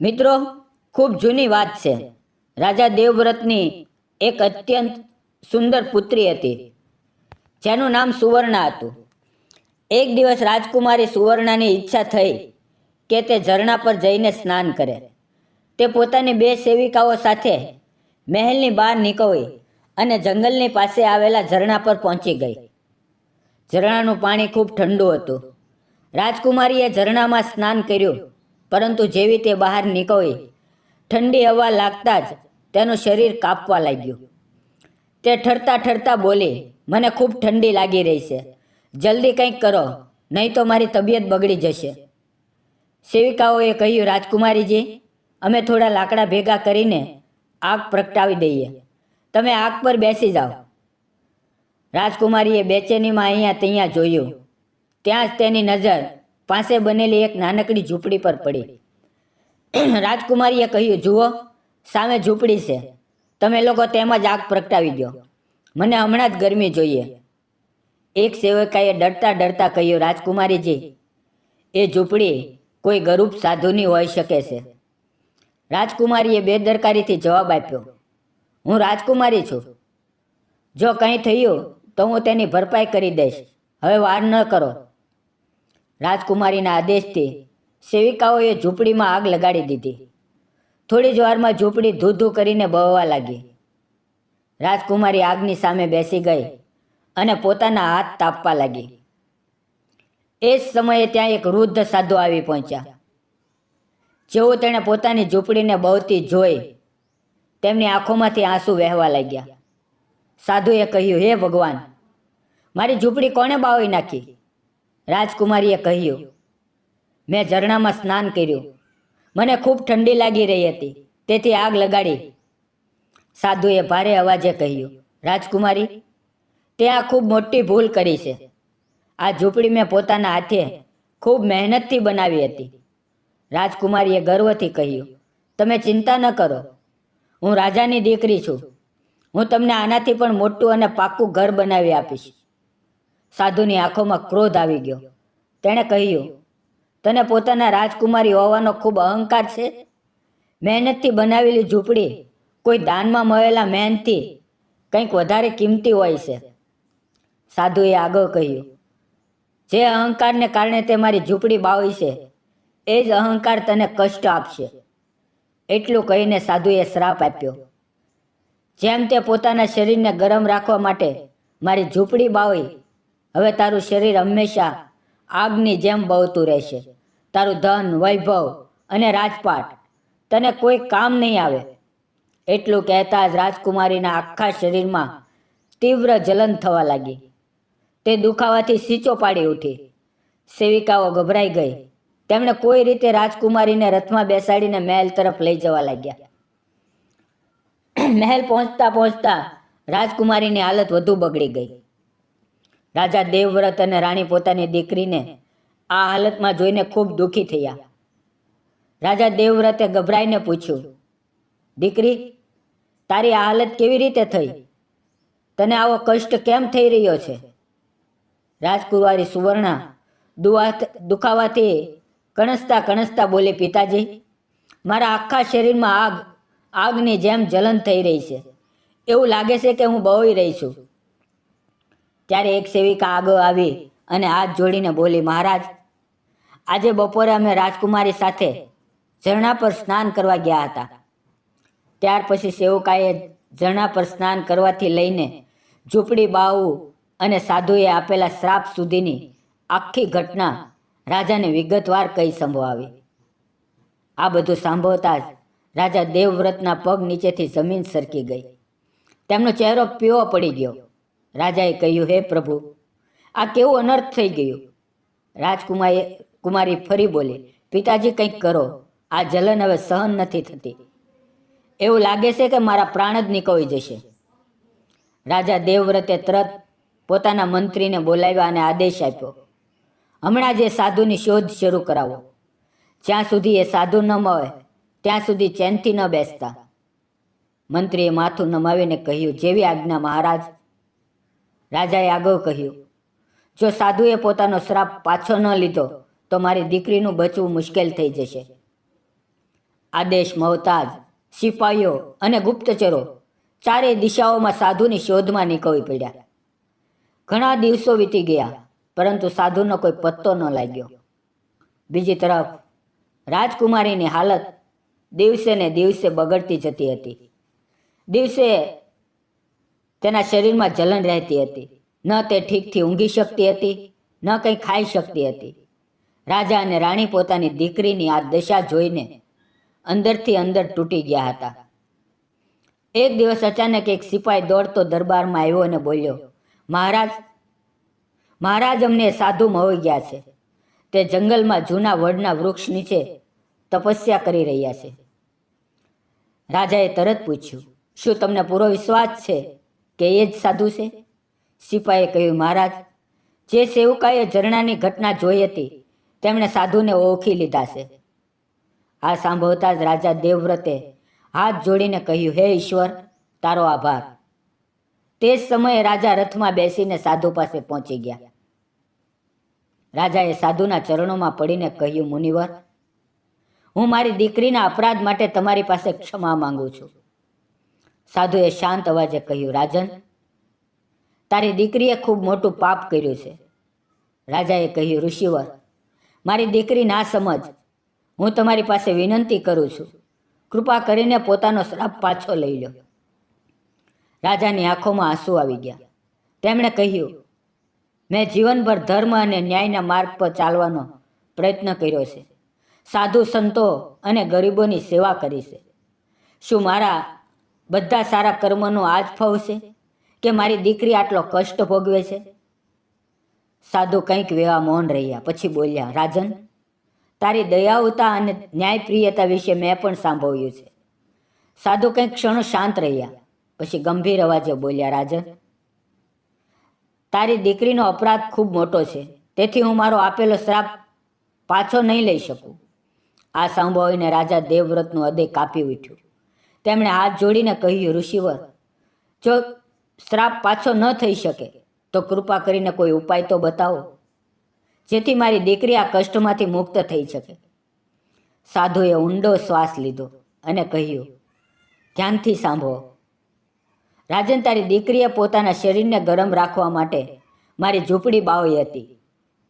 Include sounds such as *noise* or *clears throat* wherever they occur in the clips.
મિત્રો, ખૂબ જૂની વાત છે. રાજા દેવવ્રતની એક અત્યંત સુંદર પુત્રી હતી, જેનું નામ સુવર્ણા હતું. એક દિવસ રાજકુમારી સુવર્ણાની ઈચ્છા થઈ કે તે ઝરણા પર જઈને સ્નાન કરે. તે પોતાની બે સેવિકાઓ સાથે મહેલની બહાર નીકળી અને જંગલની પાસે આવેલા ઝરણા પર પહોંચી ગઈ. ઝરણાનું પાણી ખૂબ ઠંડુ હતું. રાજકુમારીએ ઝરણામાં સ્નાન કર્યું. પરંતુ જેવી તે બહાર નીકળી, ઠંડી હવા લાગતા જ તેનું શરીર કાપવા લાગ્યું. તે ઠરતા ઠરતા બોલી, મને ખૂબ ઠંડી લાગી રહી છે. જલ્દી કંઈક કરો, નહીં તો મારી તબિયત બગડી જશે. સેવિકાઓએ કહ્યું, રાજકુમારીજી, અમે થોડા લાકડા ભેગા કરીને આગ પ્રગટાવી દઈએ. તમે આગ પર બેસી જાઓ. રાજકુમારીએ બેચેનીમાં અહીંયા ત્યાં જોયું. ત્યાં જ તેની નજર પાસે બનેલી એક નાનકડી ઝૂંપડી પર પડી. *clears throat* રાજકુમારીએ કહ્યું, જુઓ, સામે ઝૂંપડી છે. તમે લોકો તેમાં જ આગ પ્રગટાવી દો. મને હમણાં જ ગરમી જોઈએ. એક સેવકાએ ડરતા ડરતા કહ્યું, રાજકુમારીજી, એ ઝૂંપડી કોઈ ગરૂપ સાધુની હોઈ શકે છે. રાજકુમારીએ બેદરકારીથી જવાબ આપ્યો, હું રાજકુમારી છું. જો કંઈ થયું તો હું તેની ભરપાઈ કરી દઈશ. હવે વાર ન કરો. રાજકુમારીના આદેશથી સેવિકાઓએ ઝૂંપડીમાં આગ લગાડી દીધી. થોડી જ વારમાં ઝૂંપડી ધૂ કરીને બળવા લાગી. રાજકુમારી આગની સામે બેસી ગઈ અને પોતાના હાથ તાપવા લાગી. એ જ સમયે ત્યાં એક વૃદ્ધ સાધુ આવી પહોંચ્યા. જેવો તેણે પોતાની ઝૂંપડીને બહુતી જોઈ તેમની આંખોમાંથી આંસુ વહેવા લાગ્યા. સાધુએ કહ્યું, હે ભગવાન, મારી ઝૂંપડી કોણે બાવી નાખી? રાજકુમારીએ કહ્યું, મેં ઝરણામાં સ્નાન કર્યું. મને ખૂબ ઠંડી લાગી રહી હતી. તેથી આગ લગાડી. સાધુએ ભારે અવાજે કહ્યું, રાજકુમારી, તે આ ખૂબ મોટી ભૂલ કરી છે. આ ઝૂંપડી મેં પોતાના હાથે ખૂબ મહેનતથી બનાવી હતી. રાજકુમારીએ ગર્વથી કહ્યું, તમે ચિંતા ન કરો. હું રાજાની દીકરી છું. હું તમને આનાથી પણ મોટું અને પાક્કું ઘર બનાવી આપીશ. સાધુની આંખોમાં ક્રોધ આવી ગયો. તેણે કહ્યું, તને પોતાના રાજકુમારી હોવાનો ખૂબ અહંકાર છે? મહેનતથી બનાવેલી ઝૂંપડી કોઈ દાનમાં મળેલા મહેનતથી કંઈક વધારે કિંમતી હોય છે. સાધુએ આગળ કહ્યું, જે અહંકારને કારણે તે મારી ઝૂંપડી બાવી છે, એ જ અહંકાર તને કષ્ટ આપશે. એટલું કહીને સાધુએ શ્રાપ આપ્યો, જેમ તે પોતાના શરીરને ગરમ રાખવા માટે મારી ઝૂંપડી બાવી હવે તારું શરીર હંમેશા આગની જેમ બળતું રહેશે. તારું ધન, વૈભવ અને રાજપાટ તને કોઈ કામ નહીં આવે. એટલું કહેતા જ રાજકુમારીના આખા શરીરમાં તીવ્ર જલન થવા લાગી તે દુખાવાથી સીચો પાડી ઉઠી. સેવિકાઓ ગભરાઈ ગઈ. તેમણે કોઈ રીતે રાજકુમારીને રથમાં બેસાડીને મહેલ તરફ લઈ જવા લાગ્યા. મહેલ પહોંચતા પહોંચતા રાજકુમારીની હાલત વધુ બગડી ગઈ. રાજા દેવવ્રત અને રાણી પોતાની દીકરીને આ હાલતમાં જોઈને ખૂબ દુઃખી થયા. રાજા દેવવ્રતે ગભરાઈને પૂછ્યું, દીકરી, તારી આ હાલત કેવી રીતે થઈ? તને આવો કષ્ટ કેમ થઈ રહ્યો છે? રાજકુમારી સુવર્ણા દુઆ દુખાવાથી કણસતા કણસતા બોલી, પિતાજી, મારા આખા શરીરમાં આગ, આગની જેમ જલન થઈ રહી છે. એવું લાગે છે કે હું બહોઈ રહી છું. ત્યારે એક સેવિકા આગળ આવી અને હાથ જોડીને બોલી, મહારાજ, આજે બપોરે અમે રાજકુમારી સાથે ઝરણા પર સ્નાન કરવા ગયા હતા. ત્યાર પછી સેવકાએ ઝરણા પર સ્નાન કરવાથી લઈને ઝૂંપડી બાવું અને સાધુએ આપેલા શ્રાપ સુધીની આખી ઘટના રાજાને વિગતવાર કહી સંભળાવી આ બધું સાંભળતા જ રાજા દેવવ્રતના પગ નીચેથી જમીન સરકી ગઈ. તેમનો ચહેરો પીવો પડી ગયો. રાજાએ કહ્યું, હે પ્રભુ, આ કેવું અનર્થ થઈ ગયું? રાજકુમારી કુમારી ફરી બોલી, પિતાજી, કંઈક કરો. આ જલન હવે સહન નથી થતી. એવું લાગે છે કે મારા પ્રાણ જ નીકળી જશે. રાજા દેવવ્રતે તરત પોતાના મંત્રીને બોલાવ્યા અને આદેશ આપ્યો, હમણાં જ એ સાધુની શોધ શરૂ કરાવો. જ્યાં સુધી એ સાધુ ન મળે, ત્યાં સુધી ચેનથી ન બેસતા. મંત્રીએ માથું નમાવીને કહ્યું, જેવી આજ્ઞા મહારાજ રાજાએ આગળ કહ્યું, જો સાધુએ પોતાનો શ્રાપ પાછો ન લીધો, તો મારી દીકરીનું બચવું મુશ્કેલ થઈ જશે. આદેશ મહતાજ સિપાહીઓ અને ગુપ્તચરો ચારેય દિશાઓમાં સાધુની શોધમાં નીકળી પડ્યા. ઘણા દિવસો વીતી ગયા, પરંતુ સાધુનો કોઈ પત્તો ન લાગ્યો. બીજી તરફ, રાજકુમારીની હાલત દિવસે ને દિવસે બગડતી જતી હતી. દિવસે તેના શરીરમાં જલન રહેતી હતી. ન તે ઠીકથી ઊંઘી શકતી હતી, ન કંઈ ખાઈ શકતી હતી. રાજા અને રાણી પોતાની દીકરીની આ દશા જોઈને અંદરથી અંદર તૂટી ગયા હતા. એક દિવસ અચાનક એક સિપાઈ દોડતો દરબારમાં આવ્યો અને બોલ્યો, મહારાજ મહારાજ અમને સાધુ મળી ગયા છે. તે જંગલમાં જૂના વડના વૃક્ષ નીચે તપસ્યા કરી રહ્યા છે. રાજાએ તરત પૂછ્યું, શું તમને પૂરો વિશ્વાસ છે? કે એ જ સાધુ છે? સિપાએ કહ્યું, મહારાજ, જે સેવકાએ ઝરણાની ઘટના જોઈ હતી, તેમણે સાધુને ઓળખી લીધા છે. આ સાંભળતા જ રાજા દેવવ્રતે હાથ જોડીને કહ્યું, હે ઈશ્વર, તારો આભાર. તે જ સમયે રાજા રથમાં બેસીને સાધુ પાસે પહોંચી ગયા. રાજાએ સાધુના ચરણોમાં પડીને કહ્યું, મુનિવર, હું મારી દીકરીના અપરાધ માટે તમારી પાસે ક્ષમા માંગુ છું. સાધુએ શાંત અવાજે કહ્યું, રાજન, તારી દીકરીએ ખૂબ મોટું પાપ કર્યું છે. રાજાએ કહ્યું, ઋષિવર, મારી દીકરી ના સમજ. હું તમારી પાસે વિનંતી કરું છું. કૃપા કરીને પોતાનો શ્રાપ પાછો લઈ લો. રાજાની આંખોમાં આંસુ આવી ગયા. તેમણે કહ્યું, મેં જીવનભર ધર્મ અને ન્યાયના માર્ગ પર ચાલવાનો પ્રયત્ન કર્યો છે. સાધુ સંતો અને ગરીબોની સેવા કરી છે. શું મારા બધા સારા કર્મનો આજ ફવ છે કે મારી દીકરી આટલો કષ્ટ ભોગવે છે? સાધુ કંઈક વેવા મૌન રહ્યા. પછી બોલ્યા, રાજન, તારી દયાઉતા અને ન્યાયપ્રિયતા વિશે મેં પણ સાંભળ્યું છે. સાધુ કંઈક ક્ષણો શાંત રહ્યા. પછી ગંભીર અવાજે બોલ્યા, રાજન, તારી દીકરીનો અપરાધ ખૂબ મોટો છે. તેથી હું મારો આપેલો શ્રાપ પાછો નહીં લઈ શકું. આ સાંભળીને રાજા દેવવ્રતનું હૃદય કાપી ઉઠ્યું. તેમણે હાથ જોડીને કહ્યું, ઋષિવર, જો શ્રાપ પાછો ન થઈ શકે, તો કૃપા કરીને કોઈ ઉપાય તો બતાવો, જેથી મારી દીકરી આ કષ્ટમાંથી મુક્ત થઈ શકે. સાધુએ ઊંડો શ્વાસ લીધો અને કહ્યું, ધ્યાનથી સાંભળો. રાજન તારી દીકરીએ પોતાના શરીરને ગરમ રાખવા માટે મારી ઝૂંપડી બાવી હતી.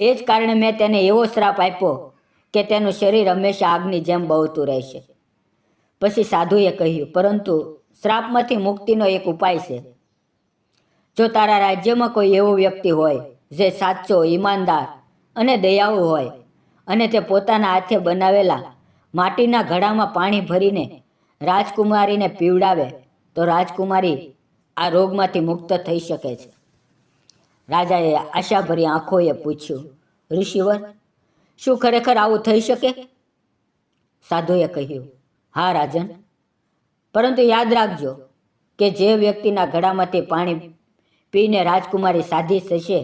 એ જ કારણે મેં તેને એવો શ્રાપ આપ્યો કે તેનું શરીર હંમેશા આગની જેમ બહુતું રહેશે. પછી સાધુએ કહ્યું, પરંતુ શ્રાપમાંથી મુક્તિનો એક ઉપાય છે. જો તારા રાજ્યમાં કોઈ એવો વ્યક્તિ હોય જે સાચો, ઈમાનદાર અને દયાળુ હોય અને તે પોતાના હાથે બનાવેલા માટીના ઘડામાં પાણી ભરીને રાજકુમારીને પીવડાવે, તો રાજકુમારી આ રોગમાંથી મુક્ત થઈ શકે છે. રાજાએ આશાભરી આંખોએ પૂછ્યું, ઋષિવર, શું ખરેખર આવું થઈ શકે? સાધુએ કહ્યું હા, રાજન. પરંતુ યાદ રાખજો કે જે વ્યક્તિના ઘડામાંથી પાણી પીને રાજકુમારી સાધી થશે,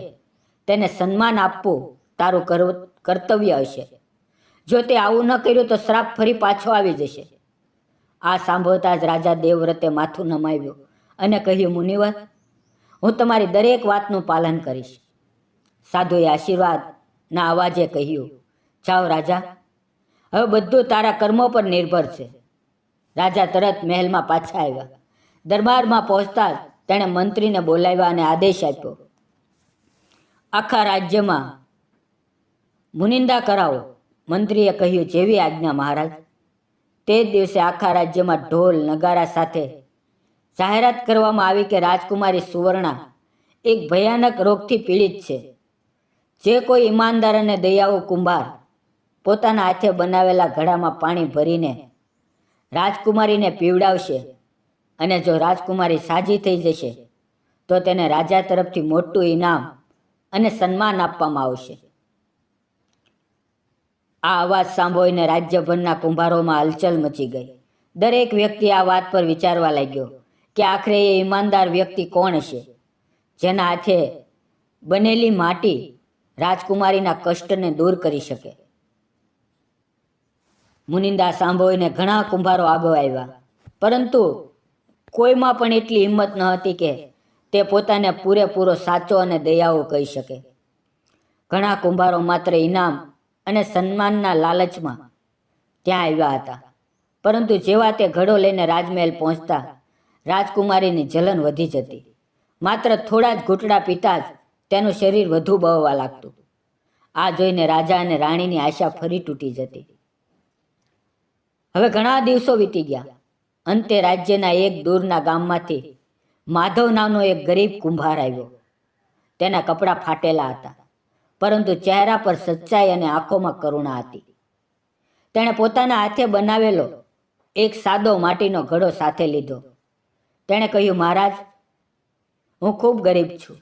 તેને સન્માન આપવું તારું કર્તવ્ય હશે. જો તે આવું ન કર્યું તો શ્રાપ ફરી પાછો આવી જશે. આ સાંભળતા જ રાજા દેવવ્રતે માથું નમાવ્યું અને કહ્યું, મુનિવર, હું તમારી દરેક વાતનું પાલન કરીશ. સાધુએ આશીર્વાદના અવાજે કહ્યું, જાઓ, રાજા. હવે બધું તારા કર્મો પર નિર્ભર છે. રાજા તરત મહેલમાં પાછા આવ્યા. દરબારમાં પહોંચતા તેણે મંત્રીને બોલાવ્યા અને આદેશ આપ્યો. આખા રાજ્યમાં મુનિંદા કરાવો, મંત્રીએ કહ્યું જેવી આજ્ઞા મહારાજ. તે દિવસે આખા રાજ્યમાં ઢોલ, નગારા સાથે જાહેરાત કરવામાં આવી કે રાજકુમારી સુવર્ણા એક ભયાનક રોગથી પીડિત છે. જે કોઈ ઈમાનદાર અને દયાઓ કુંભાર પોતાના હાથે બનાવેલા ઘડામાં પાણી ભરીને રાજકુમારીને પીવડાવશે અને જો રાજકુમારી સાજી થઈ જશે, તો તેને રાજા તરફથી મોટું ઇનામ અને સન્માન આપવામાં આવશે. આ અવાજ સાંભળીને રાજ્યભરના કુંભારોમાં હલચલ મચી ગઈ. દરેક વ્યક્તિ આ વાત પર વિચારવા લાગ્યો કે આખરે એ ઈમાનદાર વ્યક્તિ કોણ હશે? જેના હાથે બનેલી માટી રાજકુમારીના કષ્ટને દૂર કરી શકે. મુનિંદા સાંભળીને ઘણા કુંભારો આગળ આવ્યા. પરંતુ કોઈમાં પણ એટલી હિંમત ન હતી કે તે પોતાને પૂરેપૂરો સાચો અને દયાઓ કહી શકે. ઘણા કુંભારો માત્ર ઇનામ અને સન્માનના લાલચમાં ત્યાં આવ્યા હતા. પરંતુ જેવા તે ઘડો લઈને રાજમહેલ પહોંચતા, રાજકુમારીની જલન વધી જતી. માત્ર થોડા જ ઘૂંટડા પીતા જ તેનું શરીર વધુ બહવા લાગતું. આ જોઈને રાજા અને રાણીની આશા ફરી તૂટી જતી. હવે ઘણા દિવસો વીતી ગયા. અંતે રાજ્યના એક દૂરના ગામમાંથી માધવ નામનો એક ગરીબ કુંભાર આવ્યો. તેના કપડાં ફાટેલા હતા, પરંતુ ચહેરા પર સચ્ચાઈ અને આંખોમાં કરુણા હતી. તેણે પોતાના હાથે બનાવેલો એક સાદો માટીનો ઘડો સાથે લીધો. તેણે કહ્યું, મહારાજ, હું ખૂબ ગરીબ છું.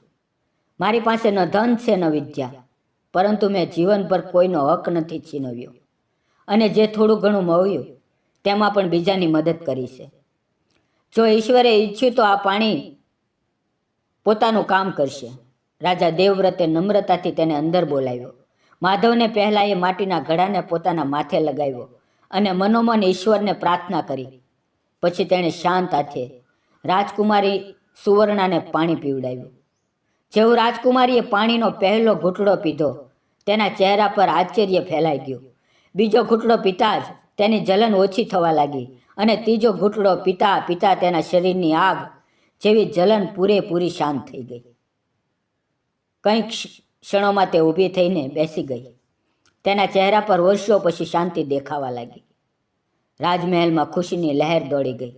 મારી પાસે ન ધન છે, ન વિદ્યા, પરંતુ મેં જીવન પર કોઈનો હક નથી છીનવ્યો. અને જે થોડું ઘણું મળ્યું તેમાં પણ બીજાની મદદ કરી છે. જો ઈશ્વરે ઈચ્છ્યું તો આ પાણી પોતાનું કામ કરશે. રાજા દેવવ્રતે નમ્રતાથી તેને અંદર બોલાવ્યો. માધવને પહેલાં એ માટીના ઘડાને પોતાના માથે લગાવ્યો અને મનોમન ઈશ્વરને પ્રાર્થના કરી. પછી તેણે શાંત હાથે રાજકુમારી સુવર્ણાને પાણી પીવડાવ્યું. જેવું રાજકુમારીએ પાણીનો પહેલો ઘૂંટડો પીધો, તેના ચહેરા પર આશ્ચર્ય ફેલાઈ ગયું. બીજો ઘૂંટડો પીતા જ તેની જલન ઓછી થવા લાગી અને ત્રીજો ઘૂંટડો પિતા પિતા તેના શરીરની આગ જેવી જલન પૂરેપૂરી શાંત થઈ ગઈ. કંઈક ક્ષણોમાં તે ઊભી થઈને બેસી ગઈ. તેના ચહેરા પર વર્ષો પછી શાંતિ દેખાવા લાગી. રાજમહેલમાં ખુશીની લહેર દોડી ગઈ.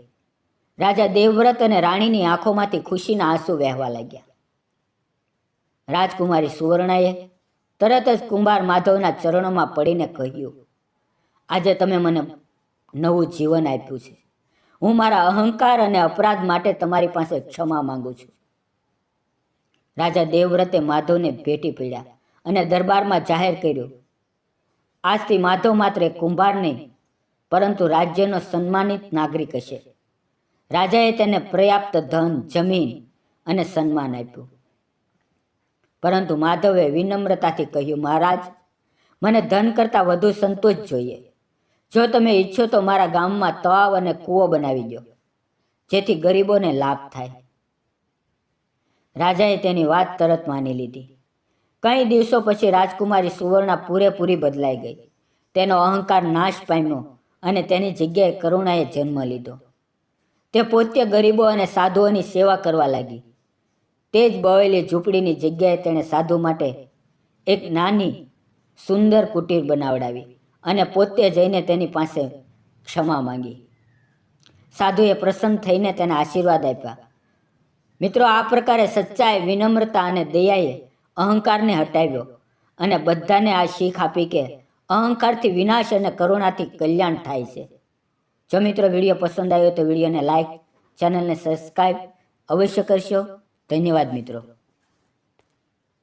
રાજા દેવવ્રત અને રાણીની આંખોમાંથી ખુશીના આંસુ વહેવા લાગ્યા. રાજકુમારી સુવર્ણાએ તરત જ કુંભાર માધવના ચરણોમાં પડીને કહ્યું આજે તમે મને નવું જીવન આપ્યું છે. હું મારા અહંકાર અને અપરાધ માટે તમારી પાસે ક્ષમા માંગુ છું. રાજા દેવવ્રતે માધવને ભેટી પીડ્યા અને દરબારમાં જાહેર કર્યું, આજથી માધવ માત્ર કુંભાર નહીં, પરંતુ રાજ્યનો સન્માનિત નાગરિક હશે. રાજાએ તેને પર્યાપ્ત ધન, જમીન અને સન્માન આપ્યું. પરંતુ માધવે વિનમ્રતાથી કહ્યું, મહારાજ, મને ધન કરતાં વધુ સંતોષ જોઈએ. જો તમે ઈચ્છો તો મારા ગામમાં તળાવ અને કૂવો બનાવી દો, જેથી ગરીબોને લાભ થાય. રાજાએ તેની વાત તરત માની લીધી. કંઈ દિવસો પછી રાજકુમારી સુવર્ણા પૂરેપૂરી બદલાઈ ગઈ. તેનો અહંકાર નાશ પામ્યો અને તેની જગ્યાએ કરુણાએ જન્મ લીધો. તે પોતે ગરીબો અને સાધુઓની સેવા કરવા લાગી. તે જ બવેલી ઝૂંપડીની જગ્યાએ તેણે સાધુ માટે એક નાની, સુંદર કુટીર બનાવડાવી. અને પોતે જઈને તેની પાસે ક્ષમા માંગી. સાધુએ પ્રસન્ન થઈને તેને આશીર્વાદ આપ્યા. મિત્રો, આ પ્રકારે સચ્ચાઈ, વિનમ્રતા અને દયાએ અહંકારને હટાવ્યો અને બધાને આ શીખ આપી કે અહંકારથી વિનાશ અને કરુણાથી કલ્યાણ થાય છે. જો મિત્રો વીડિયો પસંદ આવ્યો તો વિડીયોને લાઇક ચેનલને સબસ્ક્રાઈબ અવશ્ય કરશો. ધન્યવાદ મિત્રો.